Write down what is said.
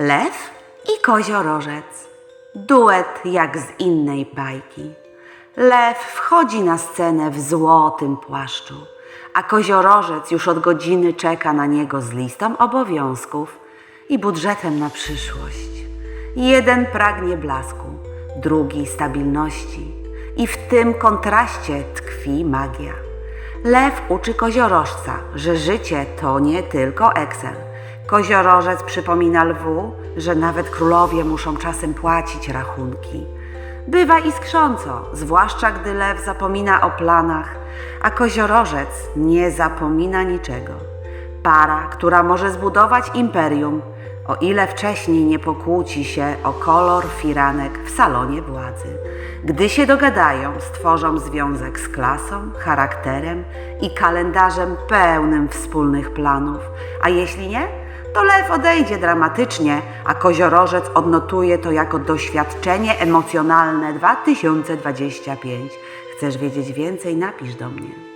Lew i koziorożec. Duet jak z innej bajki. Lew wchodzi na scenę w złotym płaszczu, a koziorożec już od godziny czeka na niego z listą obowiązków i budżetem na przyszłość. Jeden pragnie blasku, drugi stabilności i w tym kontraście tkwi magia. Lew uczy koziorożca, że życie to nie tylko Excel. Koziorożec przypomina lwu, że nawet królowie muszą czasem płacić rachunki. Bywa iskrząco, zwłaszcza gdy lew zapomina o planach, a koziorożec nie zapomina niczego. Para, która może zbudować imperium, o ile wcześniej nie pokłóci się o kolor firanek w salonie władzy. Gdy się dogadają, stworzą związek z klasą, charakterem i kalendarzem pełnym wspólnych planów, a jeśli nie, to lew odejdzie dramatycznie, a koziorożec odnotuje to jako doświadczenie emocjonalne 2025. Chcesz wiedzieć więcej? Napisz do mnie.